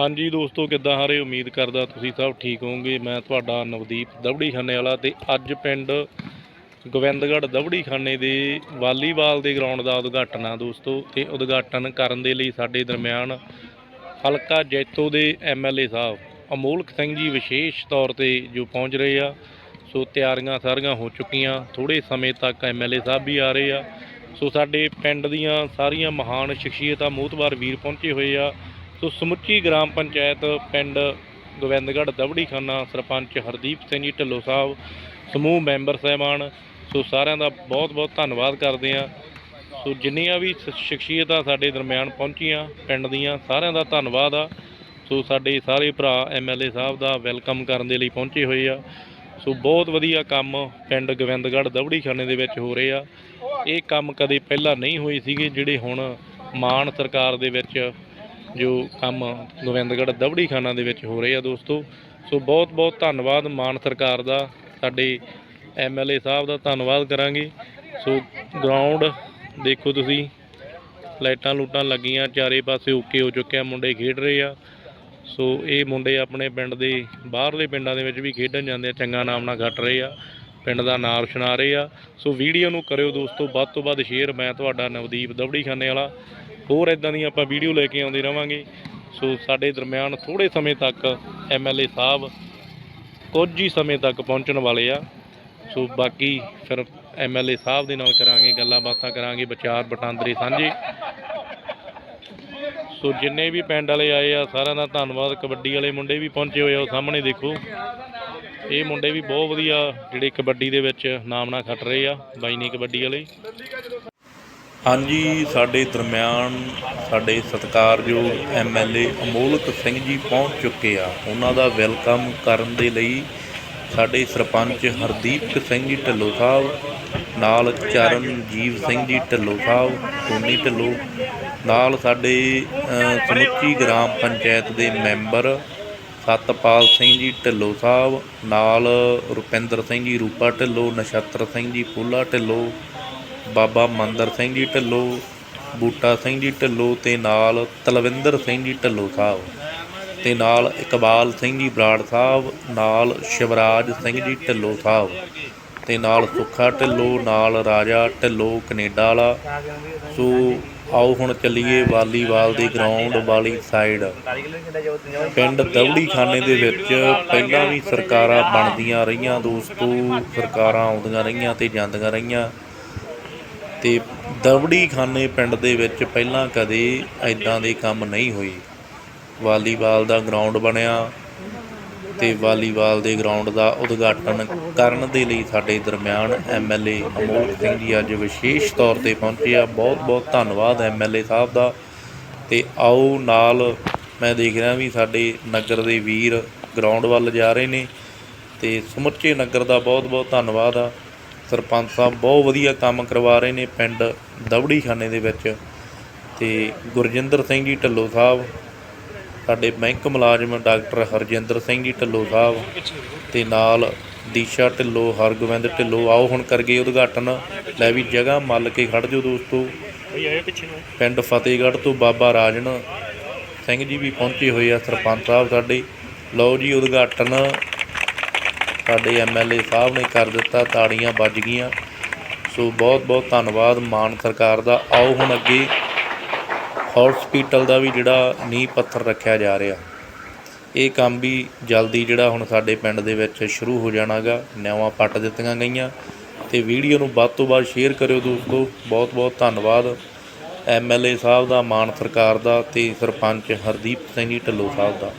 ਹਾਂਜੀ ਦੋਸਤੋ, ਕਿੱਦਾਂ ਹਾਰੇ? ਉਮੀਦ ਕਰਦਾ ਤੁਸੀਂ ਸਭ ਠੀਕ ਹੋਵੋਗੇ। ਮੈਂ ਤੁਹਾਡਾ ਨਵਦੀਪ ਦਵੜੀ ਖਾਨੇ ਵਾਲਾ ਤੇ ਅੱਜ ਪਿੰਡ ਗੋਬਿੰਦਗੜ੍ਹ ਦਵੜੀ ਖਾਨੇ ਦੇ ਵਾਲੀਬਾਲ ਦੇ ਗਰਾਊਂਡ ਦਾ ਉਦਘਾਟਨ ਆ ਦੋਸਤੋ। ਤੇ ਉਦਘਾਟਨ ਕਰਨ ਦੇ ਲਈ ਸਾਡੇ ਦਰਮਿਆਨ ਹਲਕਾ ਜੈਤੋ ਦੇ ਐਮਐਲਏ ਸਾਹਿਬ ਅਮੋਲਕ ਸਿੰਘ ਜੀ ਵਿਸ਼ੇਸ਼ ਤੌਰ ਤੇ ਜੋ ਪਹੁੰਚ ਰਹੇ ਆ। ਸੋ ਤਿਆਰੀਆਂ ਸਾਰੀਆਂ ਹੋ ਚੁੱਕੀਆਂ। ਥੋੜੇ ਸਮੇਂ ਤੱਕ ਐਮਐਲਏ ਸਾਹਿਬ ਵੀ ਆ ਰਹੇ ਆ। ਸੋ ਸਾਡੇ ਪਿੰਡ ਦੀਆਂ ਸਾਰੀਆਂ ਮਹਾਨ ਸ਼ਖਸੀਅਤਾਂ ਮੋਹਤਵਾਰ ਵੀਰ ਪਹੁੰਚੇ ਹੋਏ ਆ। ਸੋ ਸਮੁੱਚੀ ਗ੍ਰਾਮ ਪੰਚਾਇਤ ਪਿੰਡ ਗੋਬਿੰਦਗੜ੍ਹ ਦਵੜੀ ਖਾਨਾ ਸਰਪੰਚ ਹਰਦੀਪ ਸਿੰਘ ਜੀ ਢਿੱਲੋਂ ਸਾਹਿਬ, ਸਮੂਹ ਮੈਂਬਰ ਸਾਹਿਬਾਨ, ਸੋ ਸਾਰਿਆਂ ਦਾ ਬਹੁਤ ਬਹੁਤ ਧੰਨਵਾਦ ਕਰਦੇ ਆ ਸੋ ਜਿੰਨੀਆਂ ਵੀ ਸ਼ਖਸੀਅਤਾਂ ਸਾਡੇ ਦਰਮਿਆਨ ਪਹੁੰਚੀਆਂ ਪਿੰਡ ਦੀਆਂ, ਸਾਰਿਆਂ ਦਾ ਧੰਨਵਾਦ ਆ। ਸੋ ਸਾਡੇ ਸਾਰੇ ਭਰਾ ਐਮਐਲਏ ਸਾਹਿਬ ਦਾ ਵੈਲਕਮ ਕਰਨ ਦੇ ਲਈ ਪਹੁੰਚੇ ਹੋਏ ਆ। ਸੋ ਬਹੁਤ ਵਧੀਆ ਕੰਮ ਪਿੰਡ ਗੋਬਿੰਦਗੜ੍ਹ ਦਵੜੀ ਖਾਨੇ ਦੇ ਵਿੱਚ ਹੋ ਰਹੇ ਆ। ਇਹ ਕੰਮ ਕਦੇ ਪਹਿਲਾਂ ਨਹੀਂ ਹੋਏ ਸੀਗੇ, ਜਿਹੜੇ ਹੁਣ ਮਾਨ ਸਰਕਾਰ ਦੇ ਵਿੱਚ ਜੋ ਕੰਮ ਗੋਬਿੰਦਗੜ੍ਹ ਦਵੜੀ ਖਾਨਾ ਦੇ ਵਿੱਚ ਹੋ ਰਹੇ ਆ ਦੋਸਤੋ। ਸੋ ਬਹੁਤ ਬਹੁਤ ਧੰਨਵਾਦ ਮਾਨ ਸਰਕਾਰ ਦਾ, ਸਾਡੇ ਐਮਐਲਏ ਸਾਹਿਬ ਦਾ ਧੰਨਵਾਦ ਕਰਾਂਗੇ। ਸੋ ਗਰਾਊਂਡ ਦੇਖੋ ਤੁਸੀਂ, ਲਾਈਟਾਂ ਲੂਟਾਂ ਲੱਗੀਆਂ, ਚਾਰੇ ਪਾਸੇ ਓਕੇ ਹੋ ਚੁੱਕਿਆ ਮੁੰਡੇ ਖੇਡ ਰਹੇ ਆ। ਸੋ ਇਹ ਮੁੰਡੇ ਆਪਣੇ ਪਿੰਡ ਦੇ, ਬਾਹਰਲੇ ਪਿੰਡਾਂ ਦੇ ਵਿੱਚ ਵੀ ਖੇਡਣ ਜਾਂਦੇ ਆ, ਚੰਗਾ ਨਾਮ ਨਾਲ ਘਟ ਰਹੇ ਆ, ਪਿੰਡ ਦਾ ਨਾਮ ਰੋਸ਼ਨ ਆ ਰਹੇ ਆ। ਸੋ ਵੀਡੀਓ ਨੂੰ ਕਰਿਓ ਦੋਸਤੋ, ਵੱਧ ਤੋਂ ਵੱਧ ਸ਼ੇਅਰ। ਮੈਂ ਤੁਹਾਡਾ ਨਵਦੀਪ ਦਵੜੀ ਖਾਨੇ ਵਾਲਾ। ਹੋਰ ਇਦਾਂ ਦੀਆਂ ਆਪਾਂ ਵੀਡੀਓ ਲੈ ਕੇ ਆਉਂਦੇ ਰਵਾਂਗੇ। ਸੋ ਸਾਡੇ ਦਰਮਿਆਨ ਥੋੜੇ ਸਮੇਂ ਤੱਕ ਐਮਐਲਏ ਸਾਹਿਬ ਕੁਝ ਹੀ ਸਮੇਂ ਤੱਕ ਪਹੁੰਚਣ ਵਾਲੇ ਆ। ਸੋ ਬਾਕੀ ਫਿਰ ਐਮਐਲਏ ਸਾਹਿਬ ਦੇ ਨਾਲ ਕਰਾਂਗੇ ਗੱਲਾਂ ਬਾਤਾਂ ਕਰਾਂਗੇ, ਵਿਚਾਰ ਵਟਾਂਦਰੇ ਸਾਂਝੇ। ਸੋ ਜਿੰਨੇ ਵੀ ਪਿੰਡ ਵਾਲੇ ਆਏ ਆ, ਸਾਰਿਆਂ ਦਾ ਧੰਨਵਾਦ। ਕਬੱਡੀ ਵਾਲੇ ਮੁੰਡੇ ਵੀ ਪਹੁੰਚੇ ਹੋਏ ਆ, ਉਹ ਸਾਹਮਣੇ ਦੇਖੋ। ਇਹ ਮੁੰਡੇ ਵੀ ਬਹੁਤ ਵਧੀਆ ਜਿਹੜੇ ਕਬੱਡੀ ਦੇ ਵਿੱਚ ਨਾਮ ਨਾਲ ਖੱਟ ਰਹੇ ਆ, ਬਾਈ ਨੇ ਕਬੱਡੀ ਵਾਲੇ। ਹਾਂਜੀ, ਸਾਡੇ ਦਰਮਿਆਨ ਸਾਡੇ ਸਤਿਕਾਰਯੋਗ ਐਮਐਲਏ ਅਮੋਲਕ ਸਿੰਘ ਜੀ ਪਹੁੰਚ ਚੁੱਕੇ ਆ। ਉਹਨਾਂ ਦਾ ਵੈਲਕਮ ਕਰਨ ਦੇ ਲਈ ਸਾਡੇ ਸਰਪੰਚ ਹਰਦੀਪ ਸਿੰਘ ਜੀ ਢਿੱਲੋਂ ਸਾਹਿਬ, ਨਾਲ ਚਰਨਜੀਵ ਸਿੰਘ ਜੀ ਢਿੱਲੋਂ ਸਾਹਿਬ, ਸੋਨੀ ਢਿੱਲੋਂ, ਨਾਲ ਸਾਡੇ ਸਮੁੱਚੀ ਗ੍ਰਾਮ ਪੰਚਾਇਤ ਦੇ ਮੈਂਬਰ ਸਤਪਾਲ ਸਿੰਘ ਜੀ ਢਿੱਲੋਂ ਸਾਹਿਬ, ਨਾਲ ਰੁਪਿੰਦਰ ਸਿੰਘ ਜੀ, ਰੂਪਾ ਢਿੱਲੋਂ, ਨਛੱਤਰ ਸਿੰਘ ਜੀ, ਪੋਲਾ ਢਿੱਲੋਂ ਬਾਬਾ ਮੰਦਰ ਸਿੰਘ ਜੀ ਢਿੱਲੋਂ, ਬੂਟਾ ਸਿੰਘ ਜੀ ਢਿੱਲੋਂ ਤੇ ਨਾਲ ਤਲਵਿੰਦਰ ਸਿੰਘ ਜੀ ਢਿੱਲੋਂ ਸਾਹਿਬ ਤੇ ਨਾਲ ਇਕਬਾਲ ਸਿੰਘ ਜੀ ਬਰਾੜ ਸਾਹਿਬ, ਨਾਲ ਸ਼ਿਵਰਾਜ ਸਿੰਘ ਜੀ ਢਿੱਲੋਂ ਸਾਹਿਬ ਤੇ ਨਾਲ ਸੁੱਖਾ ਢਿੱਲੋਂ, ਨਾਲ ਰਾਜਾ ਢਿੱਲੋਂ ਕੈਨੇਡਾ ਵਾਲਾ। ਸੋ ਆਓ ਹੁਣ ਚੱਲੀਏ ਵਾਲੀਬਾਲ ਦੀ ਗਰਾਊਂਡ ਵਾਲੀ ਸਾਈਡ ਪਿੰਡ ਦਵੜੀ ਖਾਨੇ ਦੇ ਵਿੱਚ ਪਹਿਲਾਂ ਵੀ ਸਰਕਾਰਾਂ ਬਣਦੀਆਂ ਰਹੀਆਂ ਦੋਸਤੋ, ਸਰਕਾਰਾਂ ਆਉਂਦੀਆਂ ਰਹੀਆਂ ਤੇ ਜਾਂਦੀਆਂ ਰਹੀਆਂ। ਤੇ ਦਵੜੀ ਖਾਨੇ ਪਿੰਡ ਦੇ ਵਿੱਚ ਪਹਿਲਾਂ ਕਦੇ ਐਦਾਂ ਦੇ ਕੰਮ ਨਹੀਂ ਹੋਏ। ਵਾਲੀਬਾਲ ਦਾ ਗਰਾਊਂਡ ਬਣਿਆ ਤੇ ਵਾਲੀਬਾਲ ਦੇ ਗਰਾਊਂਡ ਦਾ ਉਦਘਾਟਨ ਕਰਨ ਦੇ ਲਈ ਸਾਡੇ ਦਰਮਿਆਨ ਐਮਐਲਏ ਅਮੋਲਕ ਸਿੰਘ ਜੀ ਅੱਜ ਵਿਸ਼ੇਸ਼ ਤੌਰ ਤੇ ਪਹੁੰਚੇ ਆ। ਬਹੁਤ ਬਹੁਤ ਧੰਨਵਾਦ ਐਮਐਲਏ ਸਾਹਿਬ ਦਾ। ਤੇ ਆਓ ਨਾਲ ਮੈਂ ਦੇਖ ਰਿਹਾ ਵੀ ਸਾਡੇ ਨਗਰ ਦੇ ਵੀਰ ਗਰਾਊਂਡ ਵੱਲ ਜਾ ਰਹੇ ਨੇ ਤੇ ਸਮੁੱਚੇ ਨਗਰ ਦਾ ਬਹੁਤ ਬਹੁਤ ਧੰਨਵਾਦ ਆ। ਸਰਪੰਚ ਸਾਹਿਬ ਬਹੁਤ ਵਧੀਆ ਕੰਮ ਕਰਵਾ ਰਹੇ ਨੇ ਪਿੰਡ ਦਵੜੀ ਖਾਨੇ ਦੇ ਵਿੱਚ। ਤੇ ਗੁਰਜਿੰਦਰ ਸਿੰਘ ਜੀ ਢੱਲੋ ਸਾਹਿਬ ਸਾਡੇ ਬੈਂਕ ਮੁਲਾਜ਼ਮ ਡਾਕਟਰ ਹਰਜਿੰਦਰ ਸਿੰਘ ਜੀ ਢਿੱਲੋਂ ਸਾਹਿਬ ਤੇ ਨਾਲ ਦੀਸ਼ਾ ਢਿੱਲੋਂ ਹਰਗੋਬਿੰਦ ਢਿੱਲੋਂ ਆਓ ਹੁਣ ਕਰਗੇ ਉਦਘਾਟਨ। ਲੈ ਵੀ ਜਗ੍ਹਾ ਮੱਲ ਕੇ ਖੜ ਜਾਓ ਦੋਸਤੋ। ਪਿੰਡ ਫਤਿਹਗੜ੍ਹ ਤੋਂ ਬਾਬਾ ਰਾਜਨ ਸਿੰਘ ਜੀ ਵੀ ਪਹੁੰਚੇ ਹੋਏ ਆ ਸਰਪੰਚ ਸਾਹਿਬ ਸਾਡੇ। ਲਓ ਜੀ ਉਦਘਾਟਨ। ਸਾਡੇ ਐਮਐਲਏ ਸਾਹਿਬ ਨੇ ਕਰ ਦਿੱਤਾ, ਤਾੜੀਆਂ ਵੱਜ ਗਈਆਂ। ਸੋ ਬਹੁਤ ਬਹੁਤ ਧੰਨਵਾਦ ਮਾਨ ਸਰਕਾਰ ਦਾ। ਆਓ ਹੁਣ ਅੱਗੇ ਹਸਪੀਟਲ ਦਾ ਵੀ ਜਿਹੜਾ ਨੀਂਹ ਪੱਥਰ ਰੱਖਿਆ ਜਾ ਰਿਹਾ। ਇਹ ਕੰਮ ਵੀ ਜਲਦੀ ਜਿਹੜਾ ਹੁਣ ਸਾਡੇ ਪਿੰਡ ਦੇ ਵਿੱਚ ਸ਼ੁਰੂ ਹੋ ਜਾਣਾਗਾ। ਨਵਾਂ ਪੱਟ ਦਿੱਤੀਆਂ ਗਈਆਂ। ਤੇ ਵੀਡੀਓ ਨੂੰ ਵੱਧ ਤੋਂ ਵੱਧ ਸ਼ੇਅਰ ਕਰਿਓ ਦੋਸਤੋ। ਬਹੁਤ ਬਹੁਤ ਧੰਨਵਾਦ ਐਮਐਲਏ ਸਾਹਿਬ ਦਾ, ਮਾਨ ਸਰਕਾਰ ਦਾ ਤੇ ਸਰਪੰਚ ਹਰਦੀਪ ਸਿੰਘ ਜੀ ਢਿੱਲੋਂ ਸਾਹਿਬ ਦਾ।